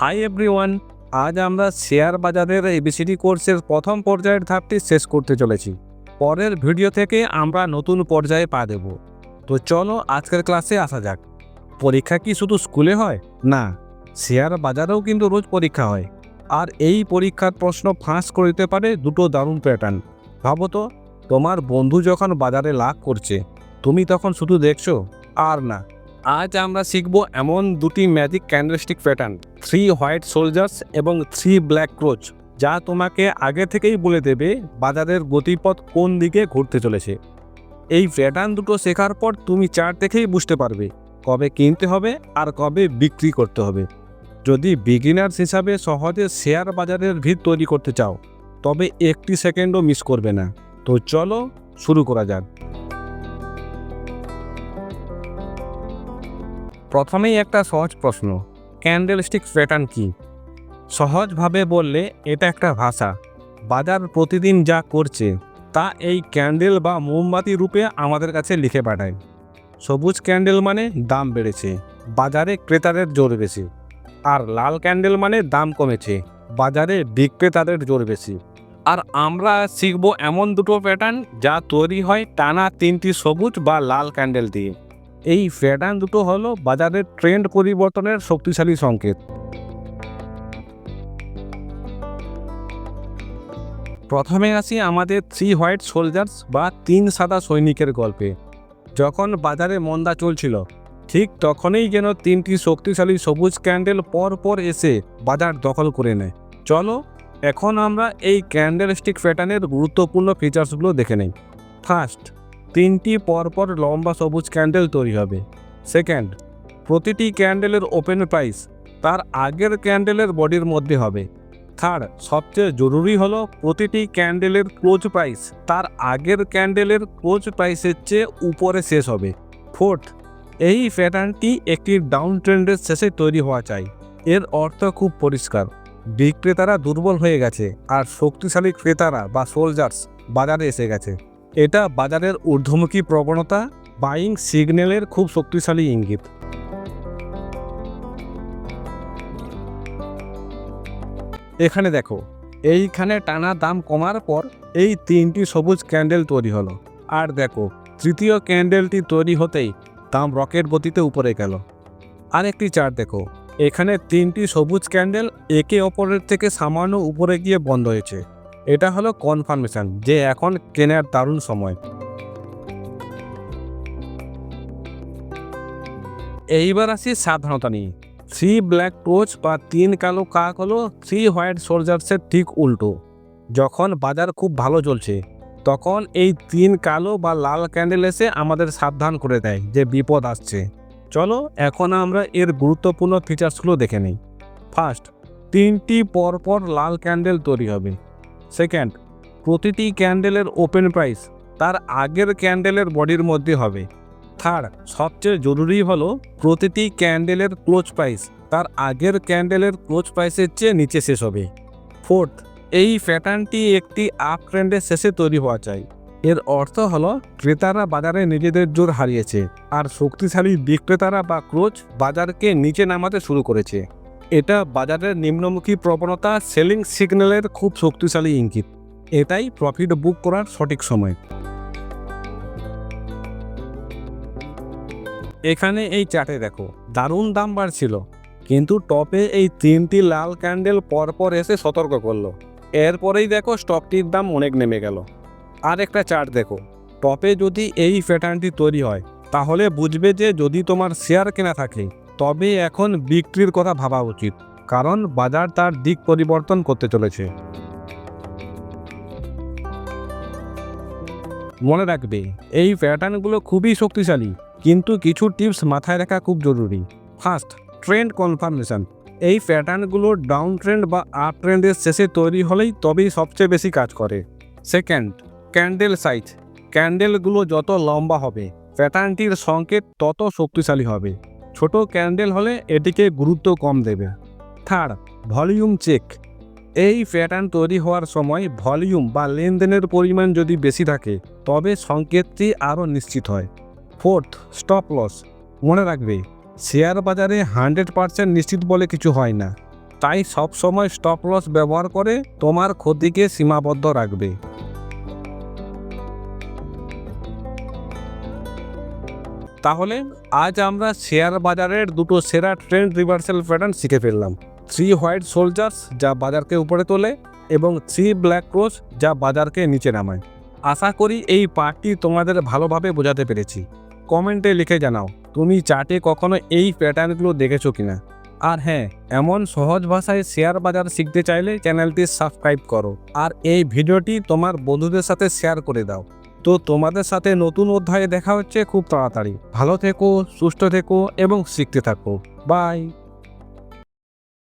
Hi everyone আজ আমরা share বাজারের এবিসিডি কোর্সের প্রথম পর্যায়ের ধাপটি শেষ করতে চলেছি। পরের ভিডিও থেকে আমরা নতুন পর্যায়ে পা দেব। তো চলো আজকের ক্লাসে আসা যাক। পরীক্ষা কি শুধু স্কুলে হয়? না, শেয়ার বাজারেও কিন্তু রোজ পরীক্ষা হয়। আর এই পরীক্ষার প্রশ্ন ফাঁস করে দিতে পারে দুটো দারুণ প্যাটার্ন ভাবো তো, তোমার বন্ধু যখন বাজারে লাভ করছে, তুমি তখন শুধু দেখছ আর না। আজ আমরা শিখব এমন দুটি magic candlestick pattern three white soldiers এবং থ্রি ব্ল্যাক ক্রোচ যা তোমাকে আগে থেকেই বলে দেবে বাজারের গতিপথ কোন দিকে ঘুরতে চলেছে। এই প্যাটার্ন দুটো শেখার পর তুমি চার দেখেই বুঝতে পারবে কবে কিনতে হবে আর কবে বিক্রি করতে হবে। যদি বিগিনার্স হিসাবে সহজে শেয়ার বাজারের ভিড় তৈরি করতে চাও, তবে একটি সেকেন্ডও মিস করবে না। তো চলো শুরু করা যাক। প্রথমেই একটা সহজ প্রশ্ন ক্যান্ডেলস্টিক প্যাটার্ন কি? সহজভাবে বললে এটা একটা ভাষা। বাজার প্রতিদিন যা করছে, তা এই ক্যান্ডেল বা মোমবাতি রূপে আমাদের কাছে লিখে পাঠায়। সবুজ ক্যান্ডেল মানে দাম বেড়েছে, বাজারে ক্রেতাদের জোর বেশি। আর লাল ক্যান্ডেল মানে দাম কমেছে, বাজারে বিক্রেতাদের জোর বেশি। আর আমরা শিখব এমন দুটো প্যাটার্ন যা তৈরি হয় টানা তিনটি সবুজ বা লাল ক্যান্ডেল দিয়ে। এই প্যাটার্ন দুটো হলো বাজারের ট্রেন্ড পরিবর্তনের শক্তিশালী সংকেত। প্রথমে আসি আমাদের থ্রি হোয়াইট সোলজার্স বা তিন সাদা সৈনিকের গল্পে। যখন বাজারে মন্দা চলছিল, ঠিক তখনই যেন তিনটি শক্তিশালী সবুজ ক্যান্ডেল পর পর এসে বাজার দখল করে নেয়। চলো, এখন আমরা এই ক্যান্ডেল স্টিক প্যাটার্নের গুরুত্বপূর্ণ ফিচার্সগুলো দেখে নেই। ফার্স্ট তিনটি পরপর লম্বা সবুজ ক্যান্ডেল তৈরি হবে। সেকেন্ড প্রতিটি ক্যান্ডেলের ওপেন প্রাইস তার আগের ক্যান্ডেলের বডির মধ্যে হবে। থার্ড সবচেয়ে জরুরি হলো প্রতিটি ক্যান্ডেলের ক্লোজ প্রাইস তার আগের ক্যান্ডেলের ক্লোজ প্রাইসের চেয়ে উপরে শেষ হবে। ফোর্থ এই প্যাটার্নটি একটি ডাউন ট্রেন্ডের শেষে তৈরি হওয়া চাই। এর অর্থ খুব পরিষ্কার। বিক্রেতারা দুর্বল হয়ে গেছে আর শক্তিশালী ক্রেতারা বা সোলজার্স বাজারে এসে গেছে। এটা বাজারের ঊর্ধ্বমুখী প্রবণতা বাইং সিগন্যালের খুব শক্তিশালী ইঙ্গিত। এখানে দেখো, এইখানে টানা দাম কমার পর এই তিনটি সবুজ ক্যান্ডেল তৈরি হলো। আর দেখো, তৃতীয় ক্যান্ডেলটি তৈরি হতেই দাম রকেট গতিতে উপরে গেল। আরেকটি চার্ট দেখো, এখানে তিনটি সবুজ ক্যান্ডেল একে অপরের থেকে সামান্য উপরে গিয়ে বন্ধ হয়েছে। এটা হলো কনফার্মেশন যে এখন কেনার দারুণ সময়। এইবার আসি সাবধানতা নিয়ে। থ্রি ব্ল্যাক টোচ বা তিন কালো কাক হলো থ্রি হোয়াইট সোলজার্সের ঠিক উল্টো। যখন বাজার খুব ভালো চলছে, তখন এই তিন কালো বা লাল ক্যান্ডেল এসে আমাদের সাবধান করে দেয় যে বিপদ আসছে। চলো এখন আমরা এর গুরুত্বপূর্ণ ফিচার্সগুলো দেখে নিই। ফার্স্ট তিনটি পরপর লাল ক্যান্ডেল তৈরি হবে। সেকেন্ড প্রতিটি ক্যান্ডেলের ওপেন প্রাইস তার আগের ক্যান্ডেলের বডির মধ্যে হবে। থার্ড সবচেয়ে জরুরি হলো প্রতিটি ক্যান্ডেলের ক্লোজ প্রাইস তার আগের ক্যান্ডেলের ক্লোজ প্রাইসের চেয়ে নিচে শেষ হবে। ফোর্থ এই প্যাটার্নটি একটি আপ ট্রেন্ডের শেষে তৈরি হওয়া চাই। এর অর্থ হলো ক্রেতারা বাজারে নিজেদের জোর হারিয়েছে আর শক্তিশালী বিক্রেতারা বা ক্লোজ বাজারকে নিচে নামাতে শুরু করেছে। এটা বাজারের নিম্নমুখী প্রবণতা সেলিং সিগন্যালের খুব শক্তিশালী ইঙ্গিত। এটাই প্রফিট বুক করার সঠিক সময়। এখানে এই চার্টে দেখো, দারুণ দাম বাড়ছিল, কিন্তু টপে এই তিনটি লাল ক্যান্ডেল পরপর এসে সতর্ক করল। এরপরেই দেখো স্টকটির দাম অনেক নেমে গেল। আর একটা চার্ট দেখো টপে যদি এই প্যাটার্নটি তৈরি হয়, তাহলে বুঝবে যে যদি তোমার শেয়ার কেনা থাকে তবে এখন বিক্রির কথা ভাবা উচিত, কারণ বাজার তার দিক পরিবর্তন করতে চলেছে। মনে রাখবে, এই প্যাটার্নগুলো খুবই শক্তিশালী, কিন্তু কিছু টিপস মাথায় রাখা খুব জরুরি। ফার্স্ট ট্রেন্ড কনফার্মেশন এই প্যাটার্নগুলো ডাউন ট্রেন্ড বা আপ ট্রেন্ডের শেষে তৈরি হলেই তবেই সবচেয়ে বেশি কাজ করে। সেকেন্ড ক্যান্ডেল সাইজ ক্যান্ডেলগুলো যত লম্বা হবে, প্যাটার্নটির সংকেত তত শক্তিশালী হবে। ছোট ক্যান্ডেল হলে এটিকে গুরুত্ব কম দেবে। Third, volume check. এই প্যাটার্ন তৈরি হওয়ার সময় ভলিউম বা লেনদেনের পরিমাণ যদি বেশি থাকে, তবে সংকেতটি আরও নিশ্চিত হয়। Fourth, stop loss. মনে রাখবে, শেয়ার বাজারে হান্ড্রেড পার্সেন্ট নিশ্চিত বলে কিছু হয় না। তাই সবসময় স্টপ লস ব্যবহার করে তোমার ক্ষতিকে সীমাবদ্ধ রাখবে। তাহলে আজ আমরা শেয়ার বাজারের দুটো সেরা ট্রেন্ড রিভার্সাল প্যাটার্ন শিখে ফেললাম। থ্রি হোয়াইট সোলজার্স যা বাজারকে উপরে তোলে এবং থ্রি ব্ল্যাক ক্রোস যা বাজারকে নিচে নামায়। আশা করি এই পার্টটি তোমাদের ভালোভাবে বোঝাতে পেরেছি। কমেন্টে লিখে জানাও, তুমি চার্টে কখনো এই প্যাটার্নগুলো দেখেছ কিনা? আর হ্যাঁ এমন সহজ ভাষায় শেয়ার বাজার শিখতে চাইলে চ্যানেলটি সাবস্ক্রাইব করো। আর এই ভিডিওটি তোমার বন্ধুদের সাথে শেয়ার করে দাও। তো তোমাদের সাথে নতুন অধ্যায়ে দেখা হচ্ছে। খুব তাড়াতাড়ি। ভালো থেকো, সুস্থ থেকো এবং শিখতে থাকো। বাই।